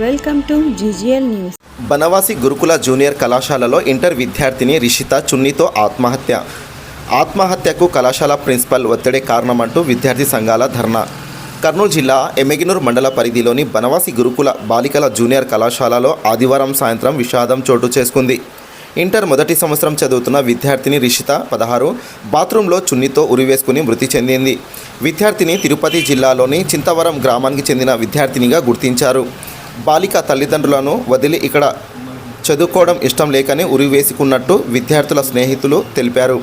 Welcome to GGL news. Banavasi Gurukula junior కళాశాలలో inter విద్యార్థిని రిషిత చున్నీతో ఆత్మహత్య. ఆత్మహత్యకు కళాశాల ప్రిన్సిపల్ ఒత్తిడే కారణమంటూ విద్యార్థి సంఘాల ధర్నా. కర్నూలు జిల్లా ఎమ్మెగినూరు మండల పరిధిలోని బనవాసి గురుకుల బాలికల జూనియర్ కళాశాలలో ఆదివారం సాయంత్రం విషాదం చోటు చేసుకుంది. ఇంటర్ మొదటి సంవత్సరం చదువుతున్న విద్యార్థిని రిషిత పదహారు బాత్రూంలో చున్నీతో ఉరివేసుకుని మృతి చెందింది. విద్యార్థిని తిరుపతి జిల్లాలోని చింతవరం గ్రామానికి చెందిన విద్యార్థినిగా గుర్తించారు. బాలిక తల్లిదండ్రులను వదిలి ఇక్కడ చదువుకోవడం ఇష్టం లేకని ఉరివేసుకున్నట్టు విద్యార్థుల స్నేహితులు తెలిపారు.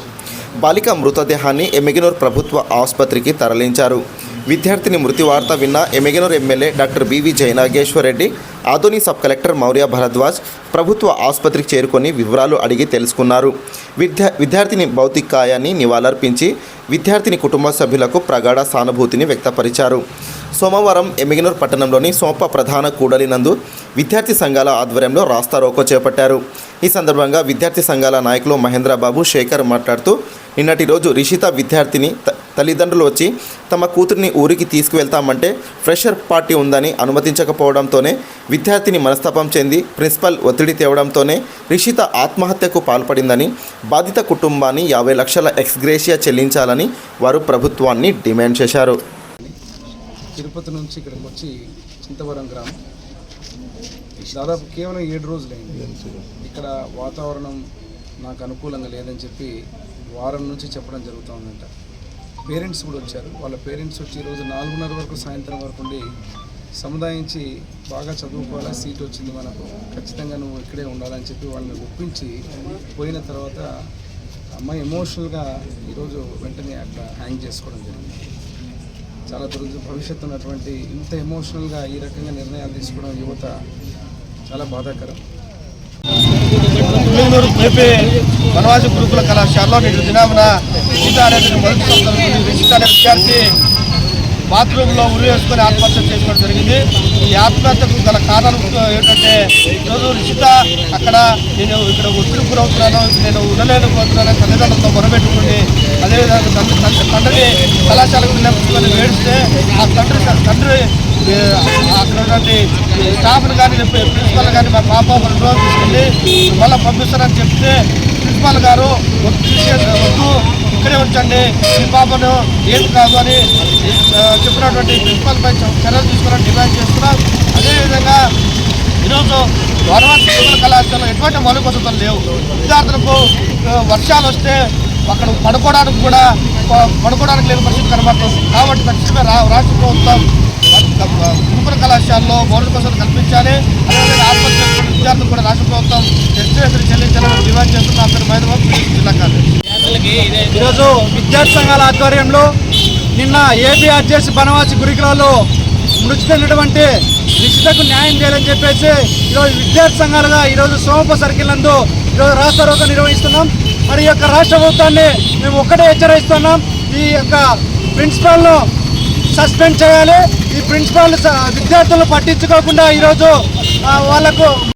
బాలిక మృతదేహాన్ని ఎమ్మెగినూరు ప్రభుత్వ ఆసుపత్రికి తరలించారు. విద్యార్థిని మృతి వార్త విన్న Emmiganur MLA doctor B V Jayanageshwar Reddy Adoni sub collector Maurya Bharadwaj ప్రభుత్వ ఆసుపత్రికి చేరుకొని వివరాలు అడిగి తెలుసుకున్నారు. విద్యా విద్యార్థిని భౌతికాయాన్ని నివాళులర్పించి విద్యార్థిని కుటుంబ సభ్యులకు ప్రగాఢ సానుభూతిని వ్యక్తపరిచారు. సోమవారం ఎమ్మిగనూర్ పట్టణంలోని సోంప ప్రధాన కూడలి నందు విద్యార్థి సంఘాల ఆధ్వర్యంలో రాస్తా రోకో చేపట్టారు. ఈ సందర్భంగా విద్యార్థి సంఘాల నాయకులు మహేంద్రబాబు శేఖర్ మాట్లాడుతూ నిన్నటి రోజు రిషిత విద్యార్థిని త- తల్లిదండ్రులు వచ్చి తమ కూతురిని ఊరికి తీసుకువెళ్తామంటే ఫ్రెషర్ పార్టీ ఉందని అనుమతించకపోవడంతోనే విద్యార్థిని మనస్తాపం చెంది ప్రిన్సిపల్ ఒత్తిడి తేవడంతోనే రిషిత ఆత్మహత్యకు పాల్పడిందని బాధిత కుటుంబాన్ని యాభై లక్షల ఎక్స్గ్రేషియా చెల్లించాలని వారు ప్రభుత్వాన్ని డిమాండ్ చేశారు. తిరుపతి నుంచి ఇక్కడికి వచ్చి చింతవరం గ్రామం. దాదాపు కేవలం ఏడు రోజులైంది. ఇక్కడ వాతావరణం నాకు అనుకూలంగా లేదని చెప్పి వారం నుంచి చెప్పడం జరుగుతుందంట. పేరెంట్స్ కూడా వచ్చారు. వాళ్ళ పేరెంట్స్ వచ్చి ఈరోజు నాలుగున్నర వరకు సాయంత్రం వరకు ఉండి సముదాయించి బాగా చదువుకోవాలా సీట్ వచ్చింది మనకు. ఖచ్చితంగా నువ్వు ఇక్కడే ఉండాలని చెప్పి వాళ్ళని ఒప్పించి పోయిన తర్వాత అమ్మాయి ఎమోషనల్గా ఈరోజు వెంటనే అక్కడ హ్యాంగ్ చేసుకోవడం జరిగింది. చాలా దురద భవిష్యత్తు ఉన్నటువంటి ఇంత ఎమోషనల్గా ఈ రకంగా నిర్ణయాలు తీసుకోవడం యువత చాలా బాధాకరం. పులినూరు మేపే వనవాసి గురుకుల కళాశాలలో నేటి దినామున రిషిత అనే మొదటి సంవత్సరం రిషిత అనే విద్యార్థి బాత్రూంలో ఉరి వేసుకొని ఆత్మహత్య చేసుకోవడం జరిగింది. ఈ ఆత్మహత్యకు గల కారణం ఏంటంటే ఈరోజు రిషిత అక్కడ నేను ఇక్కడ ఒత్తిడి గురవుతున్నాను నేను ఉండలేకపోతున్నాను తల్లిదండ్రులతో మొరబెట్టుకుని అదేవిధంగా తండ్రి తండ్రి తండ్రిని కళాశాలకు నిలబెట్టుకొని వేడిస్తే ఆ తండ్రి తండ్రి అక్కడ ఉన్నటువంటి స్టాఫ్ని కానీ ప్రిన్సిపల్ కానీ మా పాప రెండు రోజులు తీసుకెళ్ళి మళ్ళీ పంపిస్తారని చెప్తే ప్రిన్సిపాల్ గారు వద్దు ఇక్కడే ఉంచండి ఈ పాపను ఏం కాదు అని చెప్పినటువంటి ప్రిన్సిపల్ పై చర్యలు తీసుకోవాలని డిమాండ్ చేస్తున్నాం. అదేవిధంగా ఈరోజు గవర్నమెంట్ స్కూల్ కళాశాలలో ఎటువంటి మౌలిక వసతులు లేవు. విద్యార్థులకు వర్షాలు వస్తే అక్కడ పడుకోవడానికి కూడా పడుకోవడానికి లేని పరిస్థితి కనబడుతుంది. కాబట్టి తక్షణమే రాష్ట్ర ప్రభుత్వం గురుకుల కళాశాలలో మౌలిక వసతులు కల్పించాలి. అదేవిధంగా ఆత్మహత్య విద్యార్థులు కూడా రాష్ట్ర ప్రభుత్వం ఎస్టీఎస్ని చెల్లించాలని డిమాండ్ చేస్తున్న. పేరు మహిళ జిల్లా కార్యదర్శి. ఈరోజు విద్యార్థి సంఘాల ఆధ్వర్యంలో నిన్న ఏపీఆర్జేసి బనవాసి గురుకులాల్లో మృతి చెందినటువంటి నిశ్చితకు న్యాయం చేయాలని చెప్పేసి ఈరోజు విద్యార్థి సంఘాలుగా ఈరోజు సోమప సర్కిల్ నందు ఈరోజు రాష్ట్ర రోగం నిర్వహిస్తున్నాం. మరి యొక్క రాష్ట్ర ప్రభుత్వాన్ని మేము ఒక్కటే హెచ్చరిస్తున్నాం. ఈ యొక్క ప్రిన్సిపాల్ను సస్పెండ్ చేయాలి. ఈ ప్రిన్సిపాల్ విద్యార్థులను పట్టించుకోకుండా ఈరోజు వాళ్ళకు వాళ్ళకు